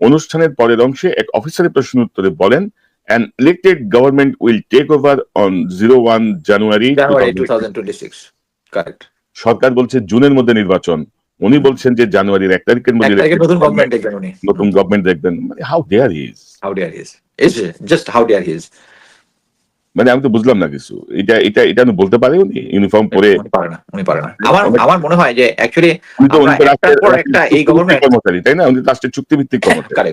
অনুষ্ঠানের পরের অংশে এক অফিসারের প্রশ্ন উত্তরে বলেন an elected government will take over on zero one January two 2000 thousand twenty six correct সরকার বলছে জুনের মধ্যে নির্বাচন। উনি বলছেন যে জানুয়ারির এক তারিখের মধ্যে নতুন গভর্নমেন্ট দেখবেন উনি। নতুন গভর্নমেন্ট দেখবেন। How dare is how dear is is just how dear his মানে আমি তো বুঝলাম না কিছু। এটা এটা এটা বলতে পারে উনি? ইউনিফর্ম পরে পারে না উনি পারে না। আমার আমার মনে হয় যে অ্যাকচুয়ালি একটা এই কর্মচারী তাই না? উনি রাষ্ট্রের চুক্তিভিত্তিক কর্মচারী।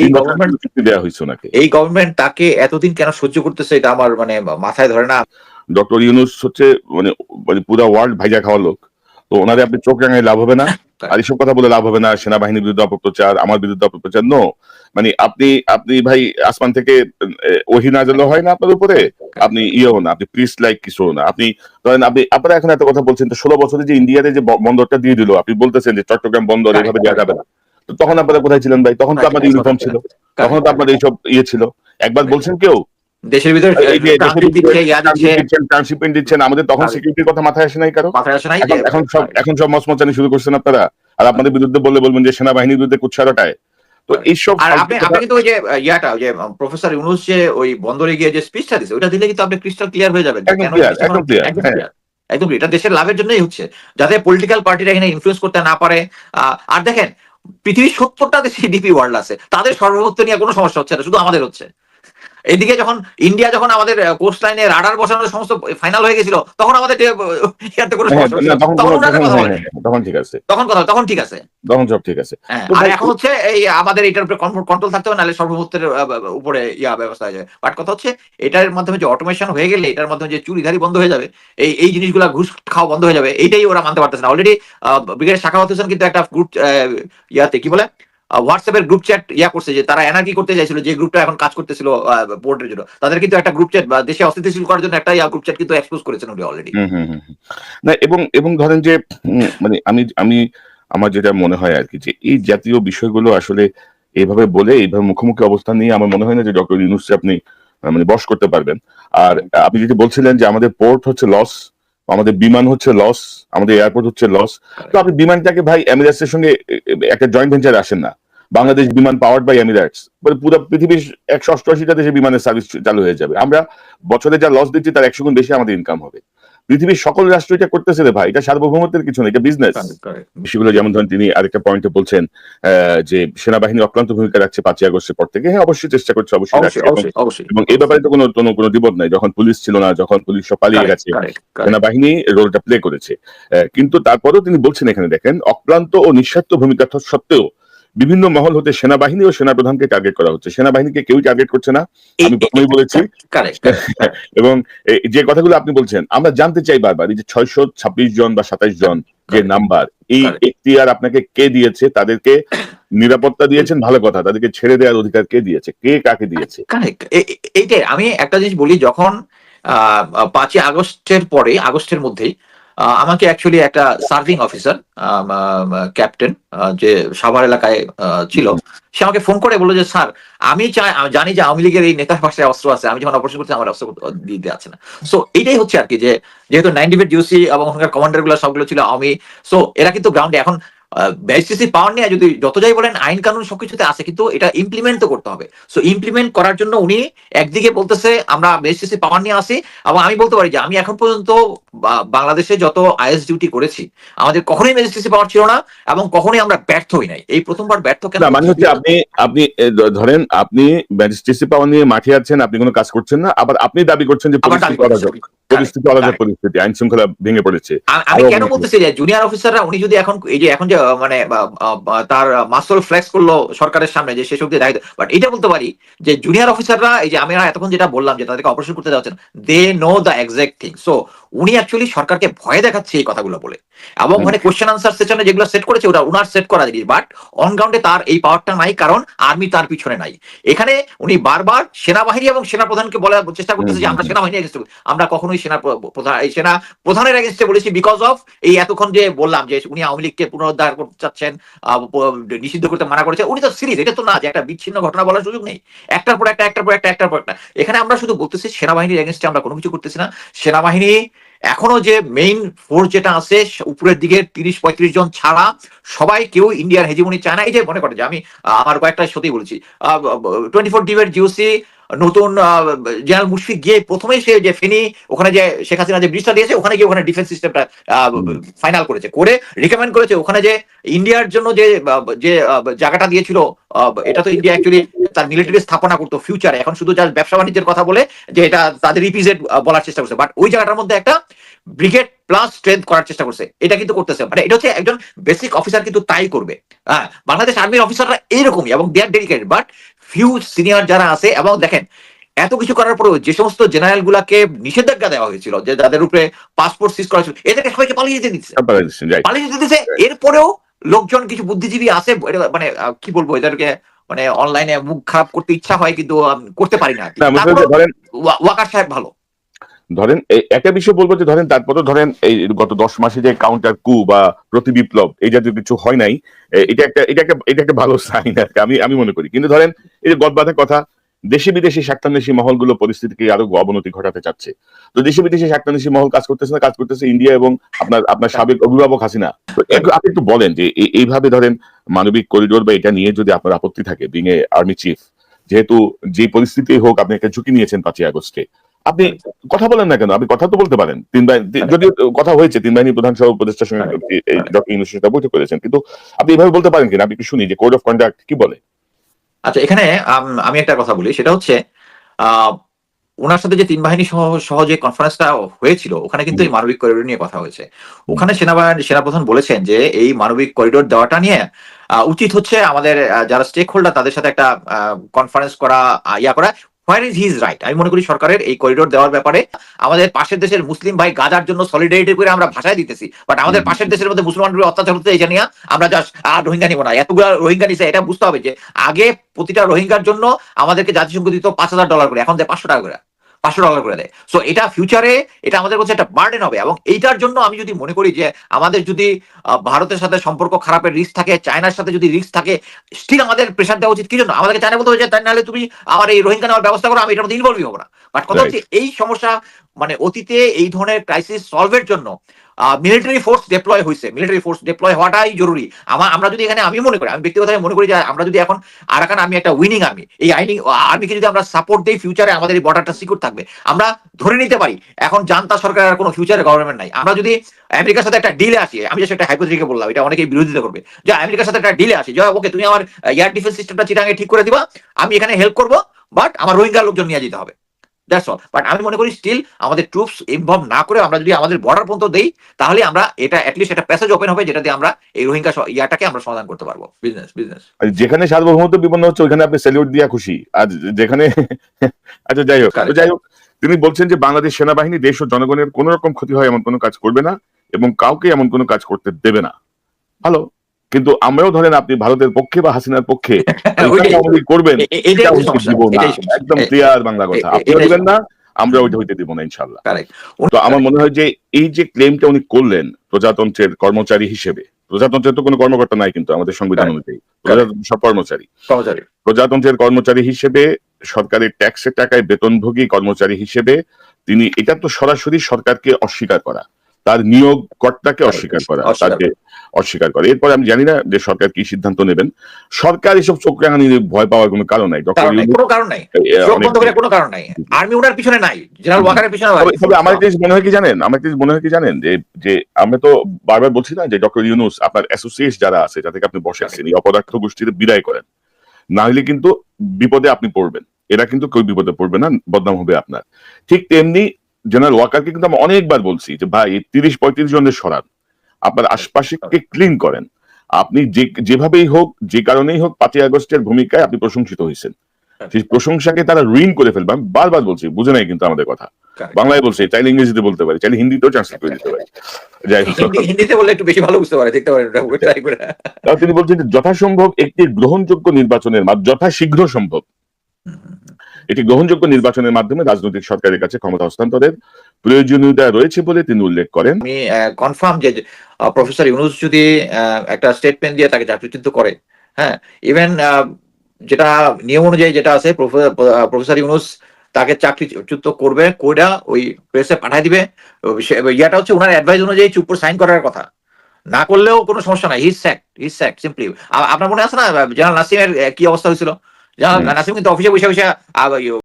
এই গভর্নমেন্ট চুক্তি দেওয়া হয়েছে ওনাকে। এই গভর্নমেন্ট তাকে এতদিন কেন সহ্য করতেছে এটা আমার মানে মাথায় ধরে না। ডক্টর ইউনুস হচ্ছে মানে মানে পুরো ওয়ার্ল্ড ভাইজা খাওয়া লোক। তো ওনারে আপনি চোখ রাঙায় লাভ হবে না? আর এসব কথা বলে লাভ হবে না সেনাবাহিনীর বিরুদ্ধে অপপ্রচার আমার বিরুদ্ধে অপপ্রচার নো মানে আপনি আপনি ভাই আসমান থেকে ওহি নাজল হয় না আপনার উপরে। আপনি ইয়েও না আপনি প্রিস লাইক কিছু না। আপনি ধরেন আপনি আপনারা এখন এত কথা বলছেন তো ষোলো বছরে যে ইন্ডিয়াতে যে বন্দরটা দিয়ে দিল আপনি বলতেছেন যে চট্টগ্রাম বন্দর এইভাবে দেওয়া যাবে না। তো তখন আপনারা কোথায় ছিলেন ভাই? তখন তো আপনাদের ইউনিফর্ম ছিল। তখন তো আপনাদের এইসব ইয়ে ছিল। একবার বলছেন কেউ? দেশের ভিতরে ট্রান্সশিপমেন্ট দিচ্ছেন আমাদের তখন সিকিউরিটির কথা মাথায় আসে নাই কারও? মাথায় আসে নাই? এখন সব এখন সব মচমচানি শুরু করছেন আপনারা। আর আপনাদের বিরুদ্ধে বললে বলবেন যে সেনাবাহিনীর বিরুদ্ধে তো এইসব আপনি কিন্তু ওই যে ইয়াটা যে প্রফেসর ইউনুস যে ওই বন্দরে গিয়ে যে স্পিচটা দিছে ওটা দিলে কিন্তু আপনি ক্রিস্টাল ক্লিয়ার হয়ে যাবেন একদম কিছু একদম হ্যাঁ। এটা দেশের লাভের জন্যই হচ্ছে। যাতে পলিটিক্যাল পার্টিরা এখানে ইনফ্লুয়েন্স করতে না পারে। আর দেখেন পৃথিবীর সত্তরটা দেশে ডিপি ওয়ার্ল্ড আছে। তাদের সর্বভৌমত্ব নিয়ে কোনো সমস্যা হচ্ছে না শুধু আমাদের হচ্ছে। এদিকে যখন ইন্ডিয়া যখন আমাদের কোস্ট লাইনে রাডার বসানোর সমস্ত ফাইনাল হয়ে গেছিল তখন আমাদের। তখন ঠিক আছে। তখন কথা তখন ঠিক আছে। তখন সব ঠিক আছে। হ্যাঁ, আর এখন হচ্ছে এই আমাদের এটার উপরে কন্ট্রোল থাকতে হবে নাহলে আহ, উপরে ইয়া ব্যবস্থা হয়ে যাবে। বাট কথা হচ্ছে এটার মাধ্যমে যে অটোমেশন হয়ে গেলে এটার মাধ্যমে যে চুরিধারি বন্ধ হয়ে যাবে এই এই জিনিসগুলো ঘুষ খাওয়া বন্ধ হয়ে যাবে এইটাই ওরা মানতে পারতেছে না। অলরেডি ব্রিগেড শাখা হোসেন কিন্তু একটা গ্রুপ ইয়াতে কি বলে? হোয়াটসঅ্যাপের গ্রুপ চ্যাট ইয়া করছে যে তারা এনার্কি করতে চাইছিল, যে গ্রুপটা এখন কাজ করতেছিল বোর্ডের জন্য। তাদের কিন্তু একটা গ্রুপ চ্যাট বা দেশে অস্থিতিশীল করার জন্য একটা ইয়া গ্রুপ চ্যাট কিন্তু এক্সপোজ করেছেন উনি অলরেডি। না, এবং এবং ধরেন যে মানে আমি আমি, আমার যেটা মনে হয় আর কি, যে এই জাতীয় বিষয়গুলো আসলে এইভাবে বলে, এইভাবে মুখোমুখি অবস্থান নিয়ে আমার মনে হয় না যে ডক্টর ইউনুস আপনি মানে বশ করতে পারবেন। আর আপনি যেটি বলছিলেন যে আমাদের পোর্ট হচ্ছে লস আমাদের বিমান হচ্ছে লস, আমাদের এয়ারপোর্ট হচ্ছে লস তো আপনি বিমানটাকে ভাই এমিরেটস এর সঙ্গে, একটা জয়েন্ট ভেঞ্চার আসেন না। বাংলাদেশ বিমান পাওয়ার্ড বাই এমিরেটস মানে পুরো পৃথিবীর একশো অষ্টআশিটা দেশে বিমানের সার্ভিস চালু হয়ে যাবে। আমরা বছরে যা লস দিচ্ছি, তার একশো গুণ বেশি আমাদের ইনকাম হবে। পৃথিবীর সকল রাষ্ট্র এটা করতেছে রে ভাই এটা সার্বভৌমত্বের কিছু না এটা বিজনেস সেগুলো যেমন ধরেন তিনি আরেকটা পয়েন্টে বলছেন আহ, যে সেনাবাহিনী অক্লান্ত ভূমিকা রাখছে পাঁচই আগস্টের পর থেকে হ্যাঁ অবশ্যই চেষ্টা করছে অবশ্যই অবশ্যই এবং- এই ব্যাপারে তো কোনো কোনো দ্বিমত নাই যখন পুলিশ ছিল না যখন পুলিশ সব পালিয়ে গেছে. সেনাবাহিনী রোলটা প্লে করেছে। কিন্তু তারপরেও তিনি বলছেন এখানে দেখেন অক্লান্ত ও নিঃস্বার্থ ভূমিকা সত্ত্বেও বিভিন্ন মহল হতে সেনাবাহিনী ও সেনাপ্রধানকে টার্গেট করা হচ্ছে। সেনাবাহিনীকে কেউই টার্গেট করছে না আমি প্রথমেই বলেছি। এবং যে কথাগুলো আপনি বলছেন আমরা জানতে চাই বারবার এই যে ছয়শো ছাব্বিশ জন বা সাতাইশ জন যে নাম্বার এই. এখতিয়ার আপনাকে কে দিয়েছে? তাদেরকে নিরাপত্তা দিয়েছেন? ভালো কথা তাদেরকে ছেড়ে দেওয়ার অধিকার কে দিয়েছে? কে কাকে দিয়েছে? এইটাই আমি একটা জিনিস বলি যখন আহ, পাঁচই আগস্টের পরে আগস্টের মধ্যেই আমাকে অ্যাকচুয়ালি একটা সার্ভিং অফিসার ক্যাপ্টেন যে সাভার এলাকায় ছিল, সে আমাকে ফোন করে বলল যে, স্যার, আমি চাই জানি যে আওয়ামী লীগের এই নেতার পাশে অস্ত্র আছে, আমি যখন অপারেশন করছি, আমার অস্ত্র দিতে আছে না। সো এইটাই হচ্ছে আর কি যেহেতু নাইনটি ফিট ডিউসি এবং ওখানকার কমান্ডারগুলো সবগুলো ছিল আওয়ামী সো এরা কিন্তু গ্রাউন্ডে এখন বেসিসি পাওয়ার নিয়ে যদি যত যাই বলেন আইন কানুন সবকিছুতে আছে কিন্তু এটা ইমপ্লিমেন্ট তো করতে হবে। সো ইমপ্লিমেন্ট করার জন্য উনি একদিকে বলতেছে আমরা বেসিসি পাওয়ার নিয়ে আসি। এবং আমি বলতে পারি যে আমি এখন পর্যন্ত বাংলাদেশে যত আইএস ডিউটি করেছি আমাদের কখনোই মেজিস্ট্রেসি পাওয়ার ছিল না এবং কখনোই আমরা ব্যর্থ হই নাই। এই প্রথমবার ব্যর্থ কেন? মানে হচ্ছে আপনি আপনি ধরেন আপনি ম্যাজিস্ট্রেসি পাওয়ার নিয়ে মাঠে আছেন আপনি কোনো কাজ করছেন না আবার আপনি দাবি করছেন যে করছি। পরিস্থিতি অরাজক পরিস্থিতি আইন শৃঙ্খলা ভেঙে পড়েছে। আমি কেন বলতেছি যে জুনিয়র অফিসাররা উনি যদি এখন এই যে এখন যে মানে তার মাসল ফ্লেক্স করল সরকারের সামনে যে শেষ অব্দি দায়িত্ব বাট এটা বলতে পারি যে জুনিয়র অফিসাররা এই যে আমি এতক্ষণ যেটা বললাম যে তাদেরকে অপারেশন করতে দেওয়া হচ্ছে they know the exact thing so উনি অ্যাকচুয়ালি সরকারকে ভয় দেখাচ্ছে এই কথাগুলো বলে। এবং। মানে কোশ্চেন আনসার সেশনে যেগুলো সেট করেছে ওটা উনার সেট করা জিনিস। বাট অন গ্রাউন্ডে তার এই পাওয়ারটা নাই কারণ আর্মি তার পিছনে নাই। এখানে উনি বারবার সেনাবাহিনী এবং সেনা প্রধানকে বলার চেষ্টা করতেছে যে আমরা সেনাবাহিনী against এ- আমরা কখনোই সেনা প্রধান এই সেনা প্রধানের এগেনস্টে বলেছি বিকজ অফ এই এতক্ষণ যে বললাম যে উনি আওয়ামী লীগকে পুনরুদ্ধার করতে চাচ্ছেন নিষিদ্ধ করতে মানা করেছে উনি তো সিরিজ এটা তো না যে একটা বিচ্ছিন্ন ঘটনা বলার সুযোগ নেই। একটার পর একটা একটার পর একটা একটার পর একটা। এখানে আমরা শুধু বলতেছি সেনাবাহিনীর এগেনস্টে আমরা কোনো কিছু করতেছি না। সেনাবাহিনী এখনও যে মেইন ফোর্স যেটা আছে, উপরের দিকে তিরিশ পঁয়ত্রিশ জন ছাড়া সবাই কেউ ইন্ডিয়ার হেজিমনি চায় না। এই যে মনে করে যে আমি আমার কয়েকটা সত্যি বলছি। টোয়েন্টি ফোর ডিভের জিওসি নতুন জেনারেল মুশফিক গিয়ে প্রথমেই সে যে ফেনি, ওখানে যে শেখ হাসিনা যে ব্রিজটা দিয়েছে, ওখানে গিয়ে ওখানে ডিফেন্স সিস্টেমটা ফাইনাল করেছে। করে রিকমেন্ড করেছে, ওখানে যে ইন্ডিয়ার জন্য যে যে জায়গাটা দিয়েছিল এটা তো ইন্ডিয়া অ্যাকচুয়ালি তার মিলিটারি স্থাপনা করতো ফিউচারে এখন শুধু জাস্ট ব্যবসা বাণিজ্যের কথা বলে যে এটা তাদের ইপিজেড বলার চেষ্টা করছে। বাট ওই জায়গাটার মধ্যে একটা ব্রিগেড প্লাস স্ট্রেংথ করার চেষ্টা করছে। এটা কিন্তু করতেছে। মানে এটা হচ্ছে একজন বেসিক অফিসার কিন্তু তাই করবে। হ্যাঁ বাংলাদেশ আর্মির অফিসাররা এইরকমই এবং they are dedicated but few senior যারা আছে এবং দেখেন এত কিছু করার পরেও যে সমস্ত জেনারেল গুলাকে নিষেধাজ্ঞা দেওয়া হয়েছিল যে যাদের উপরে পাসপোর্ট সিজ করা ছিল এদেরকে সবাইকে পালিয়ে যেতে দিচ্ছে। পালিয়ে যেতে দিচ্ছে এরপরেও লোকজন কিছু বুদ্ধিজীবী আছে মানে কি বলব এদেরকে মানে অনলাইনে মুখ খারাপ করতে ইচ্ছা হয় কিন্তু করতে পারি না ওয়াকার সাহেব ভালো। ধরেন একটা বিষয় বলব যে ধরেন তারপরে ধরেন এই গত দশ মাসে যে কাউন্টার কু বা প্রতি বিপ্লব, এই জাতীয় কিছু হয় নাই এটা একটা এটা একটা এটা একটা ভালো সাইন আর আমি আমি মনে করি। কিন্তু ধরেন, এই যে গদবাধা কথা, দেশে বিদেশি স্বার্থান্বেষী মহলগুলো পরিস্থিতিকে আরও অবনতি ঘটাতে চাচ্ছে। তো দেশে বিদেশি স্বার্থান্বেষী মহল কাজ করতেছে না, কাজ করতেছে ইন্ডিয়া এবং আপনার আপনার সাবেক অভিভাবক হাসিনা। আপনি একটু বলেন যে এইভাবে ধরেন মানবিক করিডোর বা এটা নিয়ে যদি আপনার আপত্তি থাকে বিং এ আর্মি চিফ যেহেতু যে পরিস্থিতি হোক, আপনি একটা ঝুঁকি নিয়েছেন পাঁচই আগস্টে। আপনি কথা বলেন না কেন? আপনি কথা তো বলতে পারেন। তিন বাহিনী যদি কথা হয়েছে তিন বাহিনী প্রধান সহ উপদেষ্টার সঙ্গে ডক্টর ইউনুস বৈঠক করেছেন। কিন্তু আপনি এভাবে বলতে পারেন কিনা? আপনি একটু শুনি যে কোড অফ কন্ডাক্ট কি বলে? আচ্ছা এখানে আমি একটা কথা বলি। সেটা হচ্ছে ওনার সাথে যে তিন বাহিনী সহ সহ যে কনফারেন্সটা হয়েছিল ওখানে কিন্তু এই মানবিক করিডোর নিয়ে কথা হয়েছে। ওখানে সেনাবাহিনী সেনাপ্রধান বলেছেন যে এই মানবিক করিডোর দেওয়াটা নিয়ে আহ, উচিত হচ্ছে আমাদের যারা স্টেক হোল্ডার তাদের সাথে একটা কনফারেন্স করা ইয়া করা। হোয়ার ইজ হিজ রাইট আমি মনে করি সরকারের এই করিডোর দেওয়ার ব্যাপারে আমাদের পাশের দেশের মুসলিম ভাই গাজার জন্য সলিডারিটি করে আমরা ভাষায় দিতেছি। বাট আমাদের পাশের দেশের মধ্যে মুসলমানদের অত্যাচার হচ্ছে এটা নিয়ে আমরা জাস্ট আর রোহিঙ্গা নিব না। এতগুলো রোহিঙ্গা নিছে এটা বুঝতে হবে যে আগে প্রতিটা রোহিঙ্গার জন্য আমাদেরকে জাতিসংঘ দিত পাঁচ হাজার ডলার করে এখন যে পাঁচশো টাকা করে। পাঁচশো ডলার করে দেয়। সো এটা ফিউচারে এটা আমাদের কাছে একটা বার্ডেন হবে এবং এইটার জন্য আমি যদি মনে করি যে আমাদের যদি ভারতের সাথে সম্পর্ক খারাপের রিস্ক থাকে চায়নার সাথে যদি রিস্ক থাকে স্টিল আমাদের প্রেশার দেওয়া উচিত। কি জন্য? আমাদেরকে চায়না বলতে হয়েছে তাই নাহলে তুমি আমার এই রোহিঙ্গা নেওয়ার ব্যবস্থা করো আমি এটার মধ্যে ইনভলভই হব না। বাট কথা. হচ্ছে এই সমস্যা মানে অতীতে এই ধরনের ক্রাইসিস সলভের জন্য মিলিটারি ফোর্স ডেপ্লয় হয়েছে মিলিটারি ফোর্স ডেপ্লয় হওয়াটাই জরুরি। আমার আমরা যদি এখানে, আমি মনে করি, আমি ব্যক্তিগতভাবে মনে করি যে আমরা যদি এখন আরাকান আমি একটা উইনিং আর্মি এই আইনি আর্মিকে যদি আমরা সাপোর্ট দেই ফিউচারে আমাদের এই বর্ডারটা সিকিউর থাকবে, আমরা ধরে নিতে পারি, এখন জানতা সরকারের কোনো ফিউচারে গভর্নমেন্ট নাই। আমরা যদি আমেরিকার সাথে একটা ডিলে আসি, আমি যেটা একটা হাইপোথেটিকে বললাম, এটা অনেকেই বিরোধিতা করবে, যে আমেরিকার সাথে একটা ডিলে আসি, যে, ওকে, তুমি আমার এয়ার ডিফেন্স সিস্টেমটা চিটাঙ্গে ঠিক করে দিবা, আমি এখানে হেল্প করব বাট আমার রোহিঙ্গা লোকজন নিয়ে যেতে হবে। দ্যাটস অল বাট আমি মনে করি স্টিল আমাদের ট্রুপস ইনভলভ না করে আমরা যদি আমাদের বর্ডার পর্যন্ত দেই তাহলে আমরা এটা অ্যাটলিস্ট একটা প্যাসেজ ওপেন হবে যেটা দিয়ে আমরা এই রোহিঙ্গা ইয়াটাকে আমরা সমাধান করতে পারব। বিজনেস বিজনেস যেখানে সার্বভৌমত্ব বিপন্ন হচ্ছে ওখানে আপনি স্যালিউট দিয়া খুশি। আর যেখানে আচ্ছা যাই হোক। যাই হোক তিনি বলছেন যে বাংলাদেশ সেনাবাহিনী দেশ ও জনগণের কোন রকম ক্ষতি হয় এমন কোনো কাজ করবে না এবং কাউকে এমন কোনো কাজ করতে দেবে না। ভালো কিন্তু আমরাও ধরেন আপনি ভারতের পক্ষে বা হাসিনার পক্ষে করবেন। একদম ক্লিয়ার বাংলা কথা। আপনিও দিবেন না আমরা ওইটা হইতে দিব না ইনশাল্লাহ তো আমার মনে হয় যে এই যে ক্লেমটা উনি করলেন প্রজাতন্ত্রের কর্মচারী হিসেবে প্রজাতন্ত্রের তো কোনো কর্মকর্তা নাই কিন্তু আমাদের সংবিধান অনুযায়ী। প্রজাতন্ত্র সব কর্মচারী। কর্মচারী। প্রজাতন্ত্রের কর্মচারী হিসেবে সরকারের ট্যাক্সের টাকায় বেতনভোগী কর্মচারী হিসেবে তিনি এটা তো সরাসরি সরকারকে অস্বীকার করা। তার নিয়োগ কর্তাকে অস্বীকার করা তাকে অস্বীকার করা। এরপর আমি জানি না যে সরকার কি সিদ্ধান্ত নেবেন। সরকার এসব চোখ রাঙানি ভয় পাওয়ার কোনো কারণ নাই ডক্টর কোনো কারণ নাই। কোনো কারণ নাই। আর্মি ওনার পিছনে নাই জেনারেল ওয়াকারের পিছনে তবে আমার একটা মনে হয় কি জানেন? আমার একটা মনে হয় কি জানেন? যে যে আমরা তো বারবার বলছি না যে ডক্টর ইউনুস আপনার অ্যাসোসিয়েট যারা আছে যাদেরকে আপনি বসেছেন এই অপদার্থ গোষ্ঠীতে বিদায় করেন। না হলে কিন্তু বিপদে আপনি পড়বেন। এরা কিন্তু কেউ বিপদে পড়বে না বদনাম হবে আপনার। ঠিক তেমনি জেনারেল ওয়াকারকে কিন্তু আমি অনেকবার বলছি যে ভাই তিরিশ পঁয়ত্রিশ জনের সরান। আপনার আশপাশে ক্লিন করেন। আপনি যে যেভাবেই হোক যে কারণেই হোক পাঁচই আগস্টের ভূমিকায় আপনি প্রশংসিত হয়েছেন। সেই প্রশংসাকে তারা ঋণ করে ফেলবে। আমি বারবার বলছি বুঝে নাই কিন্তু আমাদের কথা। বাংলায় বলছে চাইলে ইংরেজিতে বলতে পারি চাইলে হিন্দিতেও ট্রান্সলেট করে দিতে পারি। যাই হোক। হিন্দিতে বললে একটু বেশি ভালো বুঝতে পারে দেখতে পারেন ট্রাই করে তাও তিনি বলছেন যে যথাসম্ভব একটি গ্রহণযোগ্য নির্বাচনের মাধ্যমে যথাশীঘ্র সম্ভব। একটি গ্রহণযোগ্য নির্বাচনের মাধ্যমে রাজনৈতিক সরকারের কাছে ক্ষমতা হস্তান্তরের প্রয়োজনীয়তা রয়েছে বলে তিনি উল্লেখ করেন। আমি কনফার্ম যে প্রফেসর ইউনুস যদি একটা স্টেটমেন্ট দিয়ে তাকে জাতিচিত করে হ্যাঁ ইভেন যেটা নিয়ম অনুযায়ী যেটা আছে প্রফেসর ইউনুস তাকে চাকরিচ্যুত করবে কোডা ওই প্রেসে পাঠিয়ে দিবে। ইয়াটা হচ্ছে ওনার অ্যাডভাইস অনুযায়ী চুপ করে সাইন করার কথা। না করলেও কোনো সমস্যা নাই his sack his sack simply আপনার মনে আছে না জেনারেল নাসিমের কি অবস্থা হয়েছিল? i'm going to assume the official you